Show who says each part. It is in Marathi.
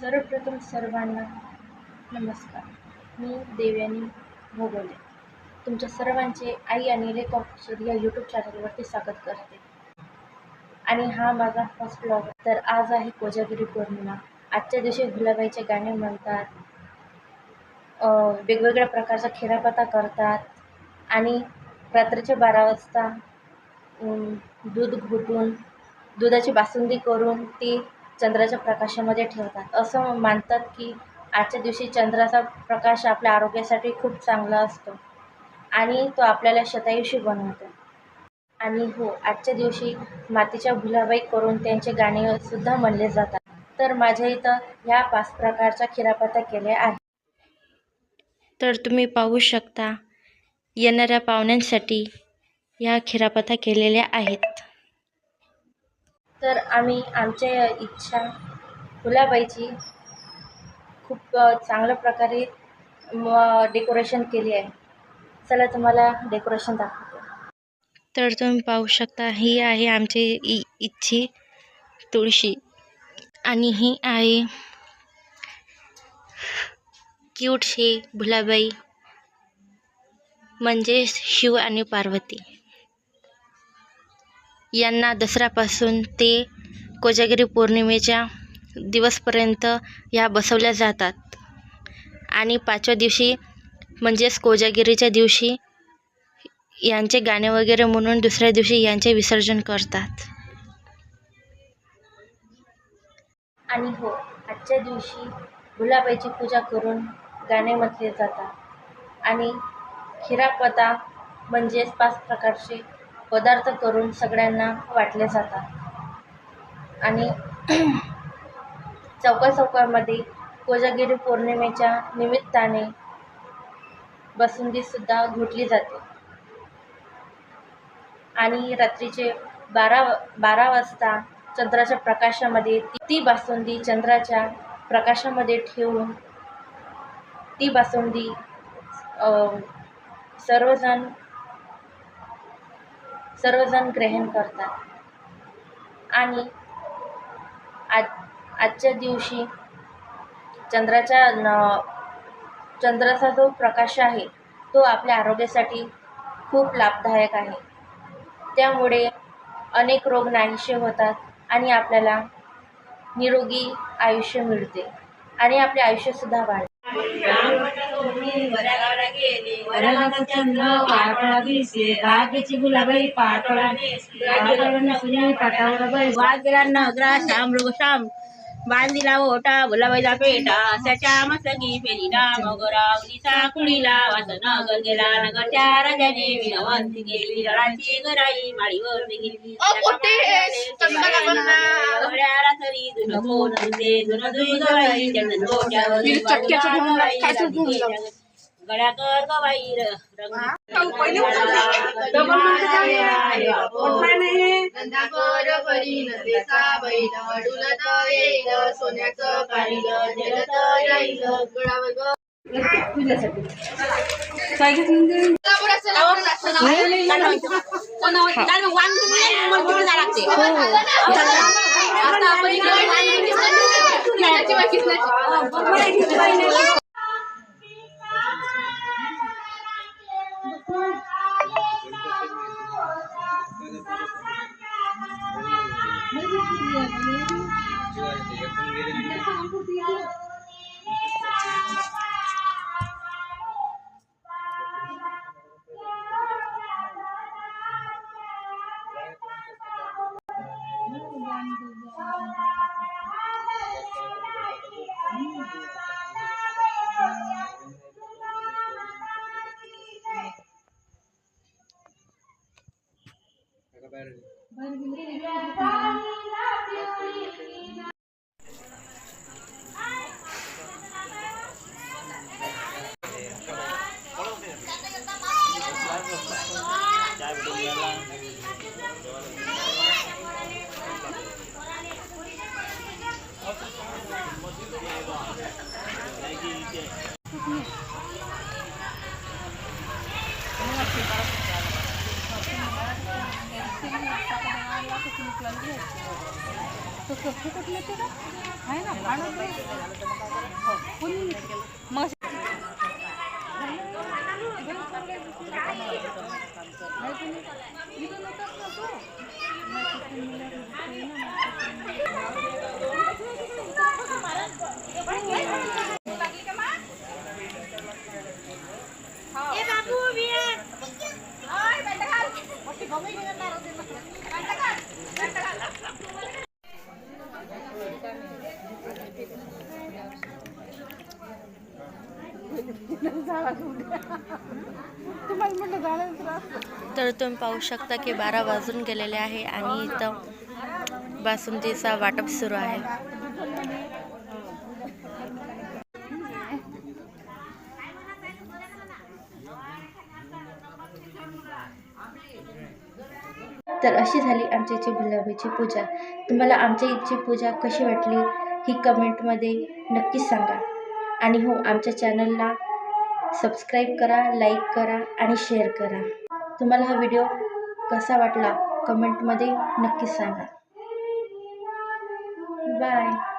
Speaker 1: सर्वप्रथम सर्वांना नमस्कार. मी देवयानी भोगवले. तुमच्या सर्वांचे आई आणि लेख ऑफिसर या यूट्यूब चॅनलवरती स्वागत करते. आणि हा माझा फर्स्ट ब्लॉग तर आज आहे कोजागिरी पौर्णिमा. आजच्या दिवशी गुलाबाईचे गाणे म्हणतात. वेगवेगळ्या प्रकारचा खेरापता करतात. आणि रात्रीचे बारा वाजता दूध घुटून दुधाची बासुंदी करून ती चंद्राच्या प्रकाशामध्ये ठेवतात. असं मानतात की आजच्या दिवशी चंद्राचा प्रकाश आपल्या आरोग्यासाठी खूप चांगला असतो आणि तो आपल्याला शतायुषी बनवतो. आणि हो आजच्या दिवशी मातीच्या भुलाबाई करून त्यांचे गाणे सुद्धा म्हणले जातात. तर माझ्या इथं ह्या पाच प्रकारच्या खिरापत्या केल्या आहेत. तर तुम्ही पाहू शकता येणाऱ्या पाहुण्यांसाठी ह्या खिरापत्या केलेल्या आहेत. तर आम्ही आमच्या इच्छा फुलाबाईची खूप चांगल्या प्रकारे डेकोरेशन केली आहे. चला तुम्हाला डेकोरेशन दाखवते. तर तुम्ही पाहू शकता ही आहे आमची इ इच्छी तुळशी. आणि ही आहे क्यूटशी भुलाबाई म्हणजे शिव आणि पार्वती. यांना दसऱ्यापासून ते कोजागिरी पौर्णिमेच्या दिवसपर्यंत ह्या बसवल्या जातात. आणि पाचव्या दिवशी म्हणजेच कोजागिरीच्या दिवशी यांचे गाणे वगैरे म्हणून दुसऱ्या दिवशी यांचे विसर्जन करतात. आणि हो आजच्या दिवशी गुलाबाईची पूजा करून गाणे म्हटले जातात. आणि खिरापता म्हणजेच पाच प्रकारचे पदार्थ करून सगळ्यांना वाटले जातात. आणि चौका चौकामध्ये कोजागिरी पौर्णिमेच्या निमित्ताने बसुंदीसुद्धा घुटली जाते. आणि रात्रीचे बारा बारा वाजता चंद्राच्या प्रकाशामध्ये ती बासुंदी चंद्राच्या प्रकाशामध्ये ठेवून ती बासुंदी सर्वजण सर्वजण ग्रहण करतात. आणि आज आजच्या दिवशी चंद्राच्या न चंद्राचा जो प्रकाश आहे तो आपल्या आरोग्यासाठी खूप लाभदायक आहे. त्यामुळे अनेक रोग नाहीसे होतात आणि आपल्याला निरोगी आयुष्य मिळते आणि आपले आयुष्यसुद्धा वाढते.
Speaker 2: वरनाचा चंद्र पाटोळा दिसे रागेची गुलाबाई पाटोळा. पाटोळा सुनी पाटावर बाई.
Speaker 3: वाजला नगरा श्याम मृग श्याम. बांधिला ओटा गुलाबाईला पेटा त्याच्या मस्तकी फेरीला मगरावलीचा कुळीला वास नगर गेला नगरच्या राजाने विनवंती गेली रणाची गराई माळीवर गेली गड्याला तरी दुन कोण दुसे दुन दुई गवाई चंदन डोक्यावर गड्या कर गवाई
Speaker 4: गंधाकर भरीन देसा बैल डुलत येईल सोन्याचं काढील जलत जाईल गडावर आता आपण
Speaker 2: Baru. Baru. तो स्वस्त कुठलं ते ना आहे ना
Speaker 1: तर तुम्ही पाहू शकता की बारा वाजून गेलेले आहे आणि इथं बासुंदीचा वाटप सुरू आहे. तर अशी झाली आमच्या इथे गुलाबाची पूजा. तुम्हाला आमच्या इथची पूजा कशी वाटली ही कमेंटमध्ये नक्कीच सांगा. आणि हो आमच्या चॅनलला सबस्क्राईब करा लाईक करा आणि शेअर करा. तुम्हाला हा व्हिडिओ कसा वाटला? कमेंटमध्ये नक्कीच सांगा. बाय